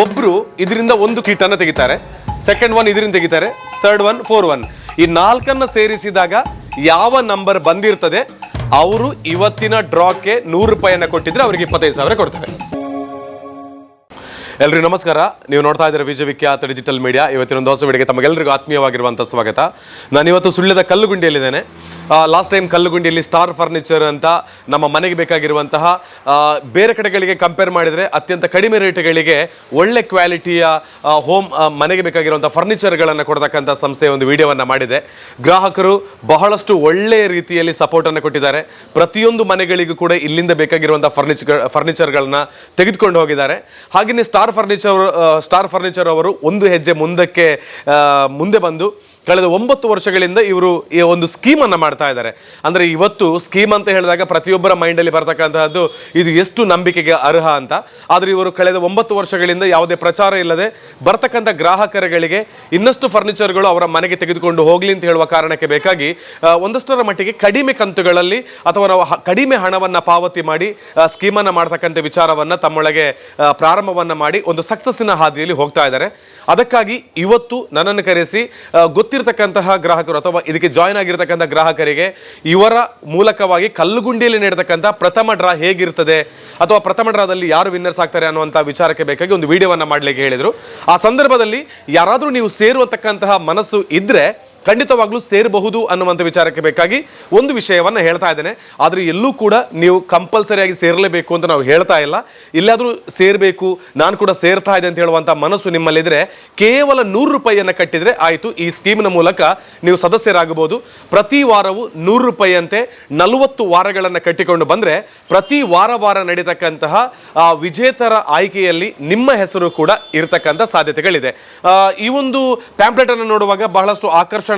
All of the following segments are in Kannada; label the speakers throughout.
Speaker 1: ಒಬ್ರು ಇದರಿಂದ ಒಂದು ಸೀಟನ್ನು ತೆಗಿತಾರೆ. ಸೆಕೆಂಡ್ ಒನ್ ಇದರಿಂದ ತೆಗಿತಾರೆ. ಥರ್ಡ್ ಒನ್ ಫೋರ್ ಒನ್ ಈ ನಾಲ್ಕನ್ನ ಸೇರಿಸಿದಾಗ ಯಾವ ನಂಬರ್ ಬಂದಿರ್ತದೆ, ಅವರು ಇವತ್ತಿನ ಡ್ರಾಕ್ಕೆ ನೂರು ರೂಪಾಯಿಯನ್ನ ಕೊಟ್ಟಿದ್ರೆ ಅವರಿಗೆ ಇಪ್ಪತ್ತೈದು ಸಾವಿರ ಕೊಡ್ತಾರೆ. ಎಲ್ರಿಗೂ ನಮಸ್ಕಾರ. ನೀವು ನೋಡ್ತಾ ಇದ್ದೀರಾ ವಿಜಯ ವಿಖ್ಯಾತ ಡಿಜಿಟಲ್ ಮೀಡಿಯಾ ಇವತ್ತಿನ ಒಂದು ಹೊಸ ವಿಡಿಯೋಗೆ ತಮಗೆಲ್ಲರಿಗೂ ಆತ್ಮೀಯವಾಗಿರುವಂಥ ಸ್ವಾಗತ. ನಾನು ಇವತ್ತು ಸುಳ್ಯದ ಕಲ್ಲುಗುಂಡಿಯಲ್ಲಿದ್ದೇನೆ. ಲಾಸ್ಟ್ ಟೈಮ್ ಕಲ್ಲುಗುಂಡಿಯಲ್ಲಿ ಸ್ಟಾರ್ ಫರ್ನಿಚರ್ ಅಂತ ನಮ್ಮ ಮನೆಗೆ ಬೇಕಾಗಿರುವಂತಹ ಬೇರೆ ಕಡೆಗಳಿಗೆ ಕಂಪೇರ್ ಮಾಡಿದರೆ ಅತ್ಯಂತ ಕಡಿಮೆ ರೇಟ್ಗಳಿಗೆ ಒಳ್ಳೆ ಕ್ವಾಲಿಟಿಯ ಹೋಮ್ ಮನೆಗೆ ಬೇಕಾಗಿರುವಂಥ ಫರ್ನಿಚರ್ಗಳನ್ನು ಕೊಡ್ತಕ್ಕಂಥ ಸಂಸ್ಥೆಯ ಒಂದು ವಿಡಿಯೋವನ್ನು ಮಾಡಿದೆ. ಗ್ರಾಹಕರು ಬಹಳಷ್ಟು ಒಳ್ಳೆಯ ರೀತಿಯಲ್ಲಿ ಸಪೋರ್ಟನ್ನು ಕೊಟ್ಟಿದ್ದಾರೆ. ಪ್ರತಿಯೊಂದು ಮನೆಗಳಿಗೂ ಕೂಡ ಇಲ್ಲಿಂದ ಬೇಕಾಗಿರುವಂಥ ಫರ್ನಿಚರ್ ಫರ್ನಿಚರ್ಗಳನ್ನ ತೆಗೆದುಕೊಂಡು ಹೋಗಿದ್ದಾರೆ. ಹಾಗೆಯೇ ಸ್ಟಾರ್ ಫರ್ನಿಚರ್ ಸ್ಟಾರ್ ಫರ್ನಿಚರ್ ಅವರು ಒಂದು ಹೆಜ್ಜೆ ಮುಂದಕ್ಕೆ ಮುಂದೆ ಬಂದು ಕಳೆದ ಒಂಬತ್ತು ವರ್ಷಗಳಿಂದ ಇವರು ಈ ಒಂದು ಸ್ಕೀಮನ್ನು ಮಾಡ್ತಾ ಇದ್ದಾರೆ. ಅಂದರೆ ಇವತ್ತು ಸ್ಕೀಮ್ ಅಂತ ಹೇಳಿದಾಗ ಪ್ರತಿಯೊಬ್ಬರ ಮೈಂಡಲ್ಲಿ ಬರ್ತಕ್ಕಂತಹದ್ದು ಇದು ಎಷ್ಟು ನಂಬಿಕೆಗೆ ಅರ್ಹ ಅಂತ. ಆದರೆ ಇವರು ಕಳೆದ ಒಂಬತ್ತು ವರ್ಷಗಳಿಂದ ಯಾವುದೇ ಪ್ರಚಾರ ಇಲ್ಲದೆ ಬರ್ತಕ್ಕಂಥ ಗ್ರಾಹಕರುಗಳಿಗೆ ಇನ್ನಷ್ಟು ಫರ್ನಿಚರ್ಗಳು ಅವರ ಮನೆಗೆ ತೆಗೆದುಕೊಂಡು ಹೋಗಲಿ ಅಂತ ಹೇಳುವ ಕಾರಣಕ್ಕೆ ಬೇಕಾಗಿ ಒಂದಷ್ಟರ ಮಟ್ಟಿಗೆ ಕಡಿಮೆ ಕಂತುಗಳಲ್ಲಿ ಅಥವಾ ನಾವು ಕಡಿಮೆ ಹಣವನ್ನು ಪಾವತಿ ಮಾಡಿ ಸ್ಕೀಮನ್ನು ಮಾಡ್ತಕ್ಕಂಥ ವಿಚಾರವನ್ನು ತಮ್ಮೊಳಗೆ ಪ್ರಾರಂಭವನ್ನು ಮಾಡಿ ಒಂದು ಸಕ್ಸಸ್ಸಿನ ಹಾದಿಯಲ್ಲಿ ಹೋಗ್ತಾ ಇದ್ದಾರೆ. ಅದಕ್ಕಾಗಿ ಇವತ್ತು ನನ್ನನ್ನು ಕರೆಸಿ ಗೊತ್ತಿರತಕ್ಕಂತಹ ಗ್ರಾಹಕರು ಅಥವಾ ಇದಕ್ಕೆ ಜಾಯ್ನ್ ಆಗಿರತಕ್ಕಂಥ ಗ್ರಾಹಕರಿಗೆ ಇವರ ಮೂಲಕವಾಗಿ ಕಲ್ಲುಗುಂಡಿಯಲ್ಲಿ ನಡೆತಕ್ಕಂಥ ಪ್ರಥಮ ಡ್ರಾ ಹೇಗಿರ್ತದೆ ಅಥವಾ ಪ್ರಥಮ ಡ್ರಾದಲ್ಲಿ ಯಾರು ವಿನ್ನರ್ಸ್ ಆಗ್ತಾರೆ ಅನ್ನುವಂಥ ವಿಚಾರಕ್ಕೆ ಬೇಕಾಗಿ ಒಂದು ವಿಡಿಯೋವನ್ನು ಮಾಡಲಿಕ್ಕೆ ಹೇಳಿದರು. ಆ ಸಂದರ್ಭದಲ್ಲಿ ಯಾರಾದರೂ ನೀವು ಸೇರುವಂತಕ್ಕಂತಹ ಮನಸ್ಸು ಇದ್ದರೆ ಖಂಡಿತವಾಗ್ಲೂ ಸೇರಬಹುದು ಅನ್ನುವಂಥ ವಿಚಾರಕ್ಕೆ ಬೇಕಾಗಿ ಒಂದು ವಿಷಯವನ್ನ ಹೇಳ್ತಾ ಇದ್ದೇನೆ. ಆದ್ರೆ ಎಲ್ಲೂ ಕೂಡ ನೀವು ಕಂಪಲ್ಸರಿಯಾಗಿ ಸೇರಲೇಬೇಕು ಅಂತ ನಾವು ಹೇಳ್ತಾ ಇಲ್ಲ. ಇಲ್ಲಾದರೂ ಸೇರಬೇಕು, ನಾನು ಕೂಡ ಸೇರ್ತಾ ಇದೆ ಅಂತ ಹೇಳುವಂತ ಮನಸ್ಸು ನಿಮ್ಮಲ್ಲಿದ್ರೆ ಕೇವಲ ನೂರು ರೂಪಾಯಿಯನ್ನ ಕಟ್ಟಿದ್ರೆ ಆಯ್ತು. ಈ ಸ್ಕೀಮ್ನ ಮೂಲಕ ನೀವು ಸದಸ್ಯರಾಗಬಹುದು. ಪ್ರತಿ ವಾರವೂ ನೂರು ರೂಪಾಯಿಯಂತೆ ನಲವತ್ತು ವಾರಗಳನ್ನ ಕಟ್ಟಿಕೊಂಡು ಬಂದ್ರೆ ಪ್ರತಿ ವಾರ ವಾರ ನಡೀತಕ್ಕಂತಹ ವಿಜೇತರ ಆಯ್ಕೆಯಲ್ಲಿ ನಿಮ್ಮ ಹೆಸರು ಕೂಡ ಇರತಕ್ಕಂಥ ಸಾಧ್ಯತೆಗಳಿದೆ. ಈ ಒಂದು ಪ್ಯಾಂಪ್ಲೆಟ್ ಅನ್ನು ನೋಡುವಾಗ ಬಹಳಷ್ಟು ಆಕರ್ಷಣವಾಗಿತ್ತು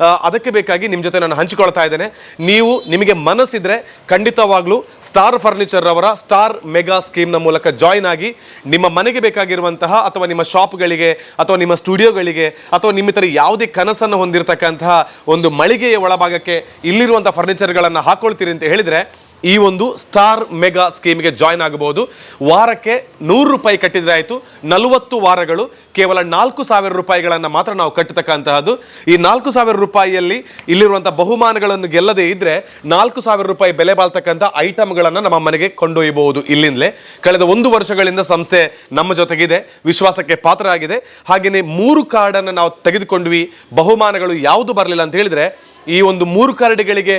Speaker 1: ಆ, ಅದಕ್ಕೆ ಬೇಕಾಗಿ ನಿಮ್ಮ ಜೊತೆ ನಾನು ಹಂಚಿಕೊಳ್ತಾ ಇದ್ದೇನೆ. ನೀವು ನಿಮಗೆ ಮನಸ್ಸಿದ್ರೆ ಖಂಡಿತವಾಗ್ಲೂ ಸ್ಟಾರ್ ಫರ್ನಿಚರ್ ಅವರ ಸ್ಟಾರ್ ಮೆಗಾ ಸ್ಕೀಮ್ನ ಮೂಲಕ ಜಾಯಿನ್ ಆಗಿ ನಿಮ್ಮ ಮನೆಗೆ ಬೇಕಾಗಿರುವಂತಹ ಅಥವಾ ನಿಮ್ಮ ಶಾಪ್ಗಳಿಗೆ ಅಥವಾ ನಿಮ್ಮ ಸ್ಟುಡಿಯೋಗಳಿಗೆ ಅಥವಾ ನಿಮ್ಮ ಇತರ ಯಾವುದೇ ಕನಸನ್ನು ಹೊಂದಿರತಕ್ಕಂತಹ ಒಂದು ಮಳಿಗೆಯ ಒಳಭಾಗಕ್ಕೆ ಇಲ್ಲಿರುವಂತಹ ಫರ್ನಿಚರ್ಗಳನ್ನು ಹಾಕೊಳ್ತೀರಿ ಅಂತ ಹೇಳಿದ್ರೆ ಈ ಒಂದು ಸ್ಟಾರ್ ಮೆಗಾ ಸ್ಕೀಮ್ಗೆ ಜಾಯ್ನ್ ಆಗಬಹುದು. ವಾರಕ್ಕೆ ನೂರು ರೂಪಾಯಿ ಕಟ್ಟಿದ್ರೆ ಆಯಿತು ನಲವತ್ತು ವಾರಗಳು, ಕೇವಲ ನಾಲ್ಕು ಸಾವಿರ ರೂಪಾಯಿಗಳನ್ನು ಮಾತ್ರ ನಾವು ಕಟ್ಟತಕ್ಕಂತಹದ್ದು ಈ ನಾಲ್ಕು ಸಾವಿರ ರೂಪಾಯಿಯಲ್ಲಿ ಇಲ್ಲಿರುವಂಥ ಬಹುಮಾನಗಳನ್ನು ಗೆಲ್ಲದೇ ಇದ್ದರೆ ನಾಲ್ಕು ಸಾವಿರ ರೂಪಾಯಿ ಬೆಲೆ ಬಾಳ್ತಕ್ಕಂಥ ಐಟಮ್ಗಳನ್ನು ನಮ್ಮ ಮನೆಗೆ ಕೊಂಡೊಯ್ಯಬಹುದು ಇಲ್ಲಿಂದಲೇ. ಕಳೆದ ಒಂದು ವರ್ಷಗಳಿಂದ ಸಂಸ್ಥೆ ನಮ್ಮ ಜೊತೆಗಿದೆ, ವಿಶ್ವಾಸಕ್ಕೆ ಪಾತ್ರ ಆಗಿದೆ ಹಾಗೆಯೇ ಮೂರು ಕಾರ್ಡನ್ನು ನಾವು ತೆಗೆದುಕೊಂಡ್ವಿ. ಬಹುಮಾನಗಳು ಯಾವುದು ಬರಲಿಲ್ಲ ಅಂತ ಹೇಳಿದ್ರೆ ಈ ಒಂದು ಮೂರು ಕರಡಿಗಳಿಗೆ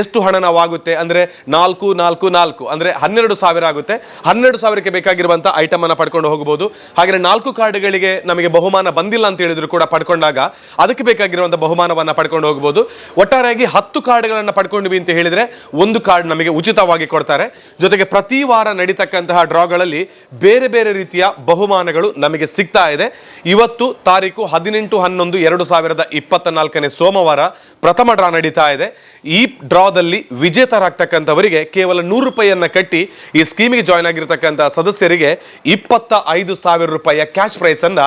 Speaker 1: ಎಷ್ಟು ಹಣ ನಾವಾಗುತ್ತೆ? ಅಂದ್ರೆ ನಾಲ್ಕು ನಾಲ್ಕು ನಾಲ್ಕು. ಅಂದ್ರೆ ಹನ್ನೆರಡು ಸಾವಿರ ಆಗುತ್ತೆ. ಹನ್ನೆರಡು ಸಾವಿರಕ್ಕೆ ಬೇಕಾಗಿರುವಂಥ ಐಟಮನ್ನು ಪಡ್ಕೊಂಡು ಹೋಗಬಹುದು ಹಾಗೆ ನಾಲ್ಕು ಕಾರ್ಡ್ಗಳಿಗೆ ನಮಗೆ ಬಹುಮಾನ ಬಂದಿಲ್ಲ ಅಂತ ಹೇಳಿದ್ರು ಕೂಡ ಪಡ್ಕೊಂಡಾಗ ಅದಕ್ಕೆ ಬೇಕಾಗಿರುವಂತ ಬಹುಮಾನವನ್ನು ಪಡ್ಕೊಂಡು ಹೋಗಬಹುದು ಒಟ್ಟಾರೆಯಾಗಿ ಹತ್ತು ಕಾರ್ಡ್ಗಳನ್ನು ಪಡ್ಕೊಂಡ್ವಿ ಅಂತ ಹೇಳಿದ್ರೆ ಒಂದು ಕಾರ್ಡ್ ನಮಗೆ ಉಚಿತವಾಗಿ ಕೊಡ್ತಾರೆ. ಜೊತೆಗೆ ಪ್ರತಿ ವಾರ ನಡೀತಕ್ಕಂತಹ ಡ್ರಾಗಳಲ್ಲಿ ಬೇರೆ ಬೇರೆ ರೀತಿಯ ಬಹುಮಾನಗಳು ನಮಗೆ ಸಿಗ್ತಾ ಇದೆ. ಇವತ್ತು ತಾರೀಕು ಹದಿನೆಂಟು ಹನ್ನೊಂದು ಎರಡು ಸಾವಿರದ ಇಪ್ಪತ್ತ ನಾಲ್ಕನೇ ಸೋಮವಾರ ಪ್ರಥಮ ಡ್ರಾ ನಡೀತಾ ಇದೆ. ಈ ಡ್ರಾದಲ್ಲಿ ವಿಜೇತರಾಗ್ತಕ್ಕಂಥವರಿಗೆ ಕೇವಲ ನೂರು ರೂಪಾಯಿಯನ್ನ ಕಟ್ಟಿ ಈ ಸ್ಕೀಮಿಗೆ ಜಾಯ್ನ್ ಆಗಿರತಕ್ಕಂಥ ಸದಸ್ಯರಿಗೆ ಇಪ್ಪತ್ತ ಐದು ಸಾವಿರ ರೂಪಾಯಿಯ ಕ್ಯಾಶ್ ಪ್ರೈಸ್ ಅನ್ನ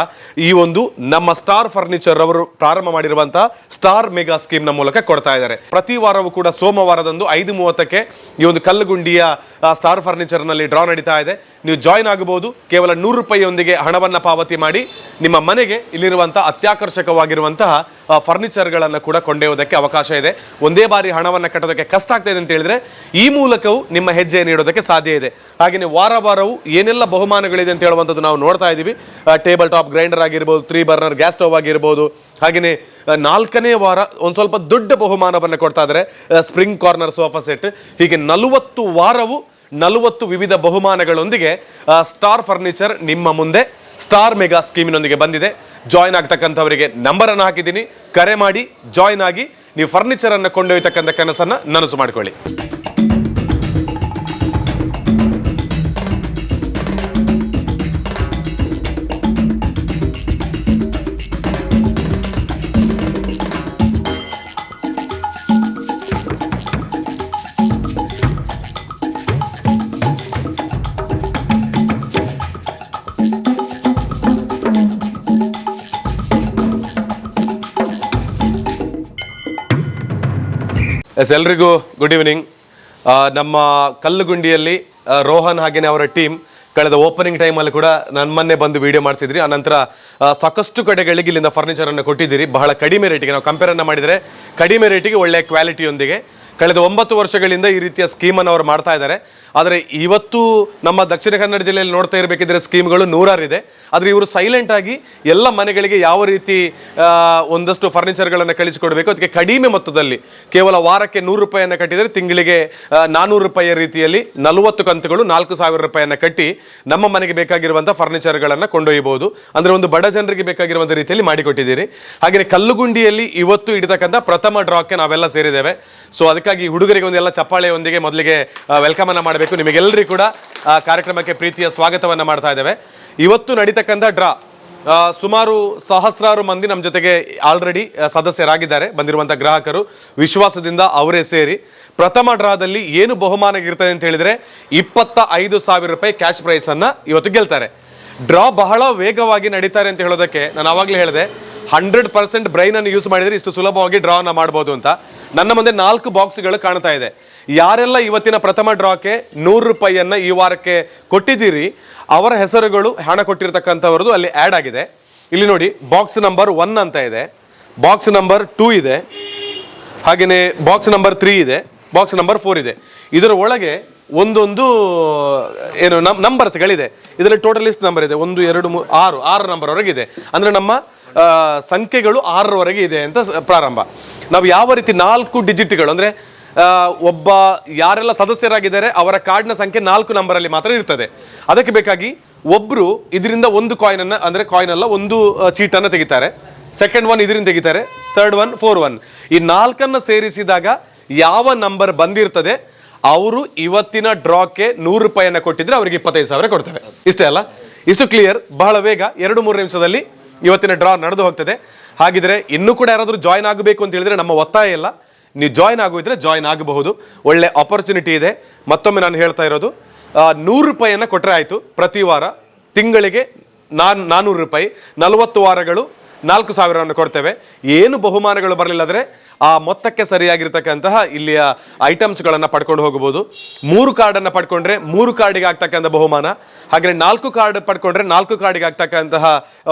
Speaker 1: ಈ ಒಂದು ನಮ್ಮ ಸ್ಟಾರ್ ಫರ್ನಿಚರ್ ಅವರು ಪ್ರಾರಂಭ ಮಾಡಿರುವಂತಹ ಸ್ಟಾರ್ ಮೆಗಾ ಸ್ಕೀಮ್ನ ಮೂಲಕ ಕೊಡ್ತಾ ಇದ್ದಾರೆ. ಪ್ರತಿ ವಾರವೂ ಕೂಡ ಸೋಮವಾರದಂದು ಐದು ಮೂವತ್ತಕ್ಕೆ ಈ ಒಂದು ಕಲ್ಲುಗುಂಡಿಯ ಸ್ಟಾರ್ ಫರ್ನಿಚರ್ನಲ್ಲಿ ಡ್ರಾ ನಡೀತಾ ಇದೆ. ನೀವು ಜಾಯ್ನ್ ಆಗಬಹುದು. ಕೇವಲ ನೂರು ರೂಪಾಯಿಯೊಂದಿಗೆ ಹಣವನ್ನ ಪಾವತಿ ಮಾಡಿ ನಿಮ್ಮ ಮನೆಗೆ ಇಲ್ಲಿರುವಂತಹ ಅತ್ಯಾಕರ್ಷಕವಾಗಿರುವಂತಹ ಫರ್ನಿಚರ್ಗಳನ್ನು ಕೂಡ ಕೊಂಡೊಯ್ಯೋದಕ್ಕೆ ಅವಕಾಶ ಇದೆ. ಒಂದೇ ಬಾರಿ ಹಣವನ್ನು ಕಟ್ಟೋದಕ್ಕೆ ಕಷ್ಟ ಆಗ್ತಾ ಇದೆ ಅಂತ ಹೇಳಿದ್ರೆ ಈ ಮೂಲಕವೂ ನಿಮ್ಮ ಹೆಜ್ಜೆ ನೀಡೋದಕ್ಕೆ ಸಾಧ್ಯ ಇದೆ. ಹಾಗೆಯೇ ವಾರ ವಾರವು ಏನೆಲ್ಲ ಬಹುಮಾನಗಳಿದೆ ಅಂತ ಹೇಳುವಂಥದ್ದು ನಾವು ನೋಡ್ತಾ ಇದ್ದೀವಿ. ಟೇಬಲ್ ಟಾಪ್ ಗ್ರೈಂಡರ್ ಆಗಿರ್ಬೋದು ತ್ರೀ ಬರ್ನರ್ ಗ್ಯಾಸ್ ಸ್ಟೋವ್ ಆಗಿರ್ಬೋದು. ಹಾಗೆಯೇ ನಾಲ್ಕನೇ ವಾರ ಒಂದು ಸ್ವಲ್ಪ ದೊಡ್ಡ ಬಹುಮಾನವನ್ನು ಕೊಡ್ತಾ ಇದ್ದಾರೆ. ಸ್ಪ್ರಿಂಗ್ ಕಾರ್ನರ್ ಸೋಫಾ ಸೆಟ್ ಹೀಗೆ ನಲವತ್ತು ವಾರವು ನಲವತ್ತು ವಿವಿಧ ಬಹುಮಾನಗಳೊಂದಿಗೆ ಸ್ಟಾರ್ ಫರ್ನಿಚರ್ ನಿಮ್ಮ ಮುಂದೆ ಸ್ಟಾರ್ ಮೆಗಾ ಸ್ಕೀಮಿನೊಂದಿಗೆ ಬಂದಿದೆ. ಜಾಯ್ನ್ ಆಗ್ತಕ್ಕಂಥವರಿಗೆ ನಂಬರನ್ನು ಹಾಕಿದ್ದೀನಿ. ಕರೆ ಮಾಡಿ ಜಾಯ್ನ್ ಆಗಿ ನೀವು ಫರ್ನಿಚರನ್ನು ಕೊಂಡೊಯ್ತಕ್ಕಂಥ ಕನಸನ್ನ ನನಸು ಮಾಡ್ಕೊಳ್ಳಿ. ಎಸ್ ಎಲ್ರಿಗೂ ಗುಡ್ ಈವ್ನಿಂಗ್ ನಮ್ಮ ಕಲ್ಲುಗುಂಡಿಯಲ್ಲಿ ರೋಹನ್ ಹಾಗೆಯೇ ಅವರ ಟೀಮ್ ಕಳೆದ ಓಪನಿಂಗ್ ಟೈಮಲ್ಲಿ ಕೂಡ ನನ್ನ ಮೊನ್ನೆ ಬಂದು ವಿಡಿಯೋ ಮಾಡಿಸಿದ್ರಿ. ಆನಂತರ ಸಾಕಷ್ಟು ಕಡೆಗಳಿಗೆ ಇಲ್ಲಿಂದ ಫರ್ನಿಚರನ್ನು ಕೊಟ್ಟಿದ್ದೀರಿ. ಬಹಳ ಕಡಿಮೆ ರೇಟಿಗೆ ನಾವು ಕಂಪೇರನ್ನು ಮಾಡಿದರೆ ಕಡಿಮೆ ರೇಟಿಗೆ ಒಳ್ಳೆಯ ಕ್ವಾಲಿಟಿಯೊಂದಿಗೆ ಕಳೆದ ಒಂಬತ್ತು ವರ್ಷಗಳಿಂದ ಈ ರೀತಿಯ ಸ್ಕೀಮನ್ನು ಅವರು ಮಾಡ್ತಾ ಇದ್ದಾರೆ. ಆದರೆ ಇವತ್ತು ನಮ್ಮ ದಕ್ಷಿಣ ಕನ್ನಡ ಜಿಲ್ಲೆಯಲ್ಲಿ ನೋಡ್ತಾ ಇರಬೇಕಿದ್ರೆ ಸ್ಕೀಮ್ಗಳು ನೂರಾರಿದೆ. ಆದರೆ ಇವರು ಸೈಲೆಂಟ್ ಆಗಿ ಎಲ್ಲ ಮನೆಗಳಿಗೆ ಯಾವ ರೀತಿ ಒಂದಷ್ಟು ಫರ್ನಿಚರ್ಗಳನ್ನು ಕಳಿಸಿಕೊಡಬೇಕು, ಅದಕ್ಕೆ ಕಡಿಮೆ ಮೊತ್ತದಲ್ಲಿ ಕೇವಲ ವಾರಕ್ಕೆ ನೂರು ರೂಪಾಯಿಯನ್ನು ಕಟ್ಟಿದರೆ ತಿಂಗಳಿಗೆ ನಾನ್ನೂರು ರೂಪಾಯಿಯ ರೀತಿಯಲ್ಲಿ ನಲವತ್ತು ಕಂತುಗಳು ನಾಲ್ಕು ಸಾವಿರ ರೂಪಾಯಿಯನ್ನು ಕಟ್ಟಿ ನಮ್ಮ ಮನೆಗೆ ಬೇಕಾಗಿರುವಂಥ ಫರ್ನಿಚರ್ಗಳನ್ನು ಕೊಂಡೊಯ್ಯಬಹುದು. ಅಂದರೆ ಒಂದು ಬಡ ಜನರಿಗೆ ಬೇಕಾಗಿರುವಂಥ ರೀತಿಯಲ್ಲಿ ಮಾಡಿಕೊಟ್ಟಿದ್ದೀರಿ. ಹಾಗೆಯೇ ಕಲ್ಲುಗುಂಡಿಯಲ್ಲಿ ಇವತ್ತು ಇಡತಕ್ಕಂಥ ಪ್ರಥಮ ಡ್ರಾಕ್ಕೆ ನಾವೆಲ್ಲ ಸೇರಿದ್ದೇವೆ. ಸೊ ಅದಕ್ಕಾಗಿ ಹುಡುಗರಿಗೆ ಒಂದೆಲ್ಲ ಚಪ್ಪಾಳೆಯೊಂದಿಗೆ ಮೊದಲಿಗೆ ವೆಲ್ಕಮ್ ಅನ್ನ ಮಾಡಬೇಕು. ನಿಮಗೆಲ್ಲರಿಗೂ ಕೂಡ ಕಾರ್ಯಕ್ರಮಕ್ಕೆ ಪ್ರೀತಿಯ ಸ್ವಾಗತವನ್ನ ಮಾಡ್ತಾ ಇದ್ದೇವೆ. ಇವತ್ತು ನಡೀತಕ್ಕಂಥ ಡ್ರಾ ಸುಮಾರು ಸಹಸ್ರಾರು ಮಂದಿ ನಮ್ಮ ಜೊತೆಗೆ ಆಲ್ರೆಡಿ ಸದಸ್ಯರಾಗಿದ್ದಾರೆ ಬಂದಿರುವಂಥ ಗ್ರಾಹಕರು. ವಿಶ್ವಾಸದಿಂದ ಅವರೇ ಸೇರಿ. ಪ್ರಥಮ ಡ್ರಾದಲ್ಲಿ ಏನು ಬಹುಮಾನ ಇರ್ತದೆ ಅಂತ ಹೇಳಿದ್ರೆ ಇಪ್ಪತ್ತ ಐದು ಸಾವಿರ ರೂಪಾಯಿ ಕ್ಯಾಶ್ ಪ್ರೈಸನ್ನು ಇವತ್ತು ಗೆಲ್ತಾರೆ. ಡ್ರಾ ಬಹಳ ವೇಗವಾಗಿ ನಡೀತಾರೆ ಅಂತ ಹೇಳೋದಕ್ಕೆ ನಾನು ಆವಾಗಲೇ ಹೇಳಿದೆ ಹಂಡ್ರೆಡ್ ಪರ್ಸೆಂಟ್ ಬ್ರೈನ್ ಅನ್ನು ಯೂಸ್ ಮಾಡಿದ್ರೆ ಇಷ್ಟು ಸುಲಭವಾಗಿ ಡ್ರಾ ಅನ್ನ ಮಾಡ್ಬೋದು ಅಂತ. ನನ್ನ ಮುಂದೆ ನಾಲ್ಕು ಬಾಕ್ಸ್ಗಳು ಕಾಣ್ತಾ ಇದೆ. ಯಾರೆಲ್ಲ ಇವತ್ತಿನ ಪ್ರಥಮ ಡ್ರಾಕ್ಕೆ ನೂರು ರೂಪಾಯಿಯನ್ನು ಈ ವಾರಕ್ಕೆ ಕೊಟ್ಟಿದ್ದೀರಿ, ಅವರ ಹೆಸರುಗಳು ಹಣ ಕೊಟ್ಟಿರ್ತಕ್ಕಂಥವ್ರದ್ದು ಅಲ್ಲಿ ಆ್ಯಡ್ ಆಗಿದೆ. ಇಲ್ಲಿ ನೋಡಿ, ಬಾಕ್ಸ್ ನಂಬರ್ ಒನ್ ಅಂತ ಇದೆ. ಬಾಕ್ಸ್ ನಂಬರ್ ಟೂ ಇದೆ. ಹಾಗೆಯೇ ಬಾಕ್ಸ್ ನಂಬರ್ ತ್ರೀ ಇದೆ. ಬಾಕ್ಸ್ ನಂಬರ್ ಫೋರ್ ಇದೆ. ಇದರ ಒಳಗೆ ಒಂದೊಂದು, ಏನು ನಂಬರ್ಸ್ಗಳಿದೆ. ಇದರಲ್ಲಿ ಟೋಟಲ್ ಲಿಸ್ಟ್ ನಂಬರ್ ಇದೆ. ಒಂದು, ಎರಡು ಮೂರು ಆರು ಆರು ನಂಬರ್ವರೆಗಿದೆ ಅಂದರೆ ನಮ್ಮ ಸಂಖ್ಯೆಗಳು ಆರರವರೆಗೆ ಇದೆ ಅಂತ ಪ್ರಾರಂಭ. ನಾವು ಯಾವ ರೀತಿ ನಾಲ್ಕು ಡಿಜಿಟ್ಗಳು, ಅಂದರೆ ಒಬ್ಬ ಯಾರೆಲ್ಲ ಸದಸ್ಯರಾಗಿದ್ದಾರೆ, ಅವರ ಕಾರ್ಡ್ನ ಸಂಖ್ಯೆ ನಾಲ್ಕು ನಂಬರಲ್ಲಿ ಮಾತ್ರ ಇರ್ತದೆ. ಅದಕ್ಕೆ ಬೇಕಾಗಿ ಒಬ್ಬರು ಇದರಿಂದ ಒಂದು ಕಾಯಿನನ್ನು ಅಂದರೆ ಕಾಯಿನ್ ಅಲ್ಲ, ಒಂದು ಚೀಟನ್ನು ತೆಗಿತಾರೆ. ಸೆಕೆಂಡ್ ಒನ್ ಇದರಿಂದ ತೆಗಿತಾರೆ. ಥರ್ಡ್ ಒನ್ ಫೋರ್ ಒನ್ ಈ ನಾಲ್ಕನ್ನು ಸೇರಿಸಿದಾಗ ಯಾವ ನಂಬರ್ ಬಂದಿರ್ತದೆ, ಅವರು ಇವತ್ತಿನ ಡ್ರಾಕ್ಕೆ ನೂರು ರೂಪಾಯಿಯನ್ನು ಕೊಟ್ಟಿದ್ರೆ ಅವರಿಗೆ ಇಪ್ಪತ್ತೈದು ಸಾವಿರ ಕೊಡ್ತಾರೆ ಇಷ್ಟೇ ಅಲ್ಲ? ಇಷ್ಟು ಕ್ಲಿಯರ್ ಬಹಳ ವೇಗ ಎರಡು ಮೂರು ನಿಮಿಷದಲ್ಲಿ ಇವತ್ತಿನ ಡ್ರಾ ನಡೆದು ಹೋಗ್ತದೆ. ಹಾಗಿದ್ರೆ ಇನ್ನೂ ಕೂಡ ಯಾರಾದರೂ ಜಾಯ್ನ್ ಆಗಬೇಕು ಅಂತ ಹೇಳಿದ್ರೆ ನಮ್ಮ ಒತ್ತಾಯ ಇಲ್ಲ. ನೀವು ಜಾಯ್ನ್ ಆಗೋದ್ರೆ ಜಾಯ್ನ್ ಆಗಬಹುದು. ಒಳ್ಳೆ ಆಪರ್ಚುನಿಟಿ ಇದೆ. ಮತ್ತೊಮ್ಮೆ ನಾನು ಹೇಳ್ತಾ ಇರೋದು ನೂರು ರೂಪಾಯಿಯನ್ನು ಕೊಟ್ಟರೆ ಆಯಿತು ಪ್ರತಿ ವಾರ. ತಿಂಗಳಿಗೆ ನಾನ್ ನಾನ್ನೂರು ರೂಪಾಯಿ. ನಲವತ್ತು ವಾರಗಳು ನಾಲ್ಕು ಸಾವಿರವನ್ನು ಕೊಡ್ತೇವೆ. ಏನು ಬಹುಮಾನಗಳು ಬರಲಿಲ್ಲ ಆ ಮೊತ್ತಕ್ಕೆ ಸರಿಯಾಗಿರ್ತಕ್ಕಂತಹ ಇಲ್ಲಿಯ ಐಟಮ್ಸ್ಗಳನ್ನು ಪಡ್ಕೊಂಡು ಹೋಗಬಹುದು. ಮೂರು ಕಾರ್ಡನ್ನು ಪಡ್ಕೊಂಡ್ರೆ ಮೂರು ಕಾರ್ಡಿಗೆ ಆಗ್ತಕ್ಕಂಥ ಬಹುಮಾನ. ಹಾಗೆ ನಾಲ್ಕು ಕಾರ್ಡ್ ಪಡ್ಕೊಂಡ್ರೆ ನಾಲ್ಕು ಕಾರ್ಡಿಗೆ ಆಗ್ತಕ್ಕಂತಹ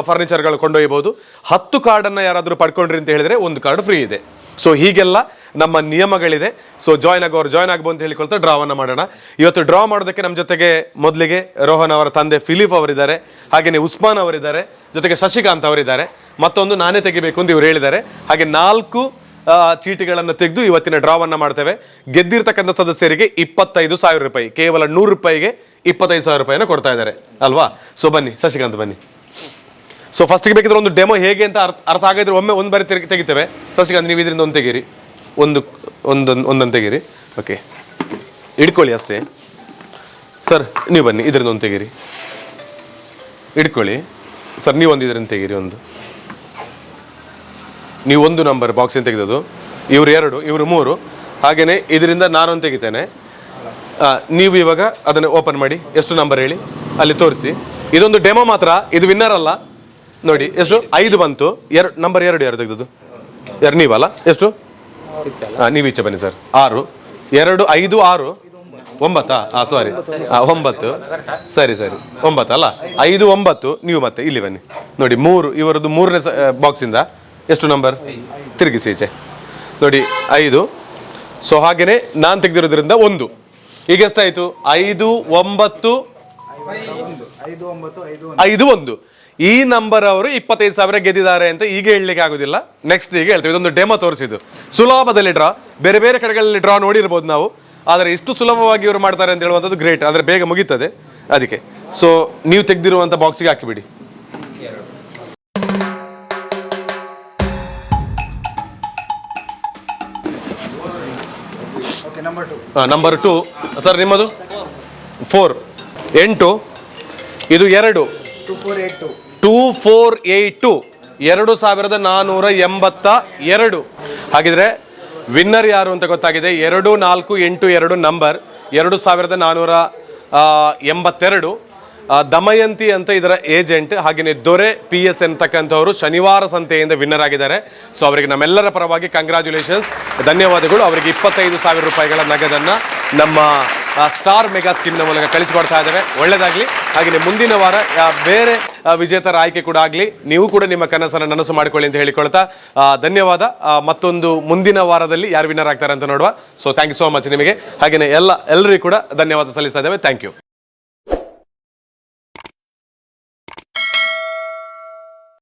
Speaker 1: ಫರ್ನಿಚರ್ಗಳು ಕೊಂಡೊಯ್ಯಬಹುದು. ಹತ್ತು ಕಾರ್ಡನ್ನು ಯಾರಾದರೂ ಪಡ್ಕೊಂಡ್ರಿ ಅಂತ ಹೇಳಿದ್ರೆ ಒಂದು ಕಾರ್ಡ್ ಫ್ರೀ ಇದೆ. ಸೊ ಹೀಗೆಲ್ಲ ನಮ್ಮ ನಿಯಮಗಳಿದೆ. ಸೊ ಜಾಯ್ನ್ ಆಗೋರು ಜಾಯ್ನ್ ಆಗ್ಬೋದು ಅಂತ ಹೇಳಿಕೊಳ್ತಾ ಡ್ರಾವನ್ನು ಮಾಡೋಣ. ಇವತ್ತು ಡ್ರಾ ಮಾಡೋದಕ್ಕೆ ನಮ್ಮ ಜೊತೆಗೆ ಮೊದಲಿಗೆ ರೋಹನ್ ಅವರ ತಂದೆ ಫಿಲಿಪ್ ಅವರಿದ್ದಾರೆ. ಹಾಗೆಯೇ ಉಸ್ಮಾನ್ ಅವರಿದ್ದಾರೆ. ಜೊತೆಗೆ ಶಶಿಕಾಂತ್ ಅವರಿದ್ದಾರೆ. ಮತ್ತೊಂದು ನಾನೇ ತೆಗಿಬೇಕು ಅಂತ ಇವರು ಹೇಳಿದ್ದಾರೆ. ಹಾಗೆ ನಾಲ್ಕು ಚೀಟಿಗಳನ್ನು ತೆಗೆದು ಇವತ್ತಿನ ಡ್ರಾವನ್ನು ಮಾಡ್ತೇವೆ. ಗೆದ್ದಿರ್ತಕ್ಕಂಥ ಸದಸ್ಯರಿಗೆ ಇಪ್ಪತ್ತೈದು ಸಾವಿರ ರೂಪಾಯಿ. ಕೇವಲ ನೂರು ರೂಪಾಯಿಗೆ ಇಪ್ಪತ್ತೈದು ಸಾವಿರ ರೂಪಾಯಿನ ಕೊಡ್ತಾ ಇದ್ದಾರೆ. ಅಲ್ವಾ? ಸೊ ಬನ್ನಿ, ಶಶಿಕಾಂತ್ ಬನ್ನಿ. ಸೊ ಫಸ್ಟಿಗೆ ಬೇಕಿದ್ರೆ ಒಂದು ಡೆಮೋ ಹೇಗೆ ಅಂತ ಅರ್ಥ ಅರ್ಥ ಆಗಿದ್ರೆ ಒಮ್ಮೆ ಒಂದು ಬಾರಿ ತೆಗಿ ತೆಗಿತೇವೆ. ಅಂದ್ರೆ ನೀವು ಇದರಿಂದ ಒಂದು ತೆಗೀರಿ. ಒಂದು, ಒಂದೊಂದು ಒಂದೊಂದು ತೆಗೀರಿ. ಓಕೆ ಇಡ್ಕೊಳ್ಳಿ ಅಷ್ಟೇ. ಸರ್, ನೀವು ಬನ್ನಿ, ಇದರಿಂದ ಒಂದು ತೆಗೀರಿ. ಇಡ್ಕೊಳ್ಳಿ ಸರ್, ನೀವು ಒಂದು ಇದರಿಂದ ತೆಗೀರಿ ಒಂದು. ನೀವು ಒಂದು ನಂಬರ್ ಬಾಕ್ಸಿಂದ ತೆಗೆದದು ಇವರು ಎರಡು, ಇವರು ಮೂರು. ಹಾಗೆಯೇ ಇದರಿಂದ ನಾನೊಂದು ತೆಗಿತೇನೆ. ನೀವು ಇವಾಗ ಅದನ್ನು ಓಪನ್ ಮಾಡಿ, ಎಷ್ಟು ನಂಬರ್ ಹೇಳಿ, ಅಲ್ಲಿ ತೋರಿಸಿ. ಇದೊಂದು ಡೆಮೋ ಮಾತ್ರ, ಇದು ವಿನ್ನರ್ ಅಲ್ಲ. ನೋಡಿ ಎಷ್ಟು? ಐದು ಬಂತು. ಎರಡು ನಂಬರ್ ಎರಡು ಯಾರು ತೆಗೆದದ್ದು? ಯಾರು ನೀವಲ್ಲ? ಎಷ್ಟು? ಹಾಂ ನೀವು ಈಚೆ ಬನ್ನಿ ಸರ್. ಆರು. ಎರಡು ಐದು ಆರು. ಒಂಬತ್ತಾ? ಹಾಂ ಸಾರಿ ಒಂಬತ್ತು. ಸರಿ ಸರಿ. ಒಂಬತ್ತು ಅಲ್ಲ? ಐದು ಒಂಬತ್ತು. ನೀವು ಮತ್ತೆ ಇಲ್ಲಿ ಬನ್ನಿ. ನೋಡಿ ಮೂರು. ಇವರದ್ದು ಮೂರನೇ ಬಾಕ್ಸಿಂದ ಎಷ್ಟು ನಂಬರ್ ತಿರುಗಿಸಿ ಈಚೆ. ನೋಡಿ ಐದು. ಸೊ ಹಾಗೆಯೇ ನಾನು ತೆಗೆದಿರೋದ್ರಿಂದ ಒಂದು. ಈಗ ಎಷ್ಟಾಯಿತು? ಐದು ಒಂಬತ್ತು.
Speaker 2: ಐದು
Speaker 1: ಒಂದು. ಈ ನಂಬರ್ ಅವರು ಇಪ್ಪತ್ತೈದು ಸಾವಿರ ಗೆದ್ದಿದ್ದಾರೆ ಅಂತ ಈಗ ಹೇಳಲಿಕ್ಕೆ ಆಗೋದಿಲ್ಲ. ನೆಕ್ಸ್ಟ್ ಈಗ ಹೇಳ್ತೇವೆ. ಇದೊಂದು ಡೆಮೋ ತೋರಿಸಿದ್ದು. ಸುಲಭದಲ್ಲಿ ಡ್ರಾ ಬೇರೆ ಬೇರೆ ಕಡೆಗಳಲ್ಲಿ ಡ್ರಾ ನೋಡಿರ್ಬೋದು ನಾವು. ಆದರೆ ಇಷ್ಟು ಸುಲಭವಾಗಿ ಇವರು ಮಾಡ್ತಾರೆ ಅಂತ ಹೇಳುವಂಥದ್ದು ಗ್ರೇಟ್ ಅಂದರೆ ಬೇಗ ಮುಗೀತದೆ. ಅದಕ್ಕೆ. ಸೊ ನೀವು ತೆಗೆದಿರುವಂಥ ಬಾಕ್ಸಿಗೆ ಹಾಕಿಬಿಡಿ.
Speaker 2: Okay number two
Speaker 1: number two sir ನಿಮ್ಮದು? ಫೋರ್ ಎಂಟು. ಇದು ಎರಡು.
Speaker 2: Two four eight two
Speaker 1: two four eight two ಎರಡು ಸಾವಿರದ ನಾನ್ನೂರ ಎಂಬತ್ತ ಎರಡು. ಹಾಗಿದ್ರೆ ವಿನ್ನರ್ ಯಾರು ಅಂತ ಗೊತ್ತಾಗಿದೆ? ಎರಡು ನಾಲ್ಕು ಎಂಟು ಎರಡು ನಂಬರ್. ಎರಡು ಸಾವಿರದ ನಾನ್ನೂರ ಎಂಬತ್ತೆರಡು. ದಮಯಂತಿ ಅಂತ ಇದರ ಏಜೆಂಟ್ ಹಾಗೆಯೇ ದೊರೆ ಪಿ ಎಸ್ ಎಂತಕ್ಕಂಥವರು ಶನಿವಾರ ಸಂತೆಯಿಂದ ವಿನ್ನರ್ ಆಗಿದ್ದಾರೆ. ಸೊ ಅವರಿಗೆ ನಮ್ಮೆಲ್ಲರ ಪರವಾಗಿ ಕಂಗ್ರ್ಯಾಚುಲೇಷನ್ಸ್ ಧನ್ಯವಾದಗಳು. ಅವರಿಗೆ ಇಪ್ಪತ್ತೈದು ಸಾವಿರ ರೂಪಾಯಿಗಳ ನಗದನ್ನು ನಮ್ಮ ಸ್ಟಾರ್ ಮೆಗಾ ಸ್ಕೀಮ್ನ ಮೂಲಕ ಕಳಿಸಿಕೊಡ್ತಾ ಇದ್ದೇವೆ. ಒಳ್ಳೆಯದಾಗಲಿ ಹಾಗೆಯೇ ಮುಂದಿನ ವಾರ ಬೇರೆ ವಿಜೇತರ ಆಯ್ಕೆ ಕೂಡ ಆಗಲಿ. ನೀವು ಕೂಡ ನಿಮ್ಮ ಕನಸನ್ನು ನನಸು ಮಾಡಿಕೊಳ್ಳಿ ಅಂತ ಹೇಳಿಕೊಳ್ತಾ ಧನ್ಯವಾದ. ಮತ್ತೊಂದು ಮುಂದಿನ ವಾರದಲ್ಲಿ ಯಾರು ವಿನ್ನರ್ ಆಗ್ತಾರೆ ಅಂತ ನೋಡುವ. So thank you so much ನಿಮಗೆ. ಹಾಗೆಯೇ ಎಲ್ಲ ಎಲ್ಲರಿಗೂ ಕೂಡ ಧನ್ಯವಾದ ಸಲ್ಲಿಸ್ತಾ ಇದ್ದೇವೆ. Thank you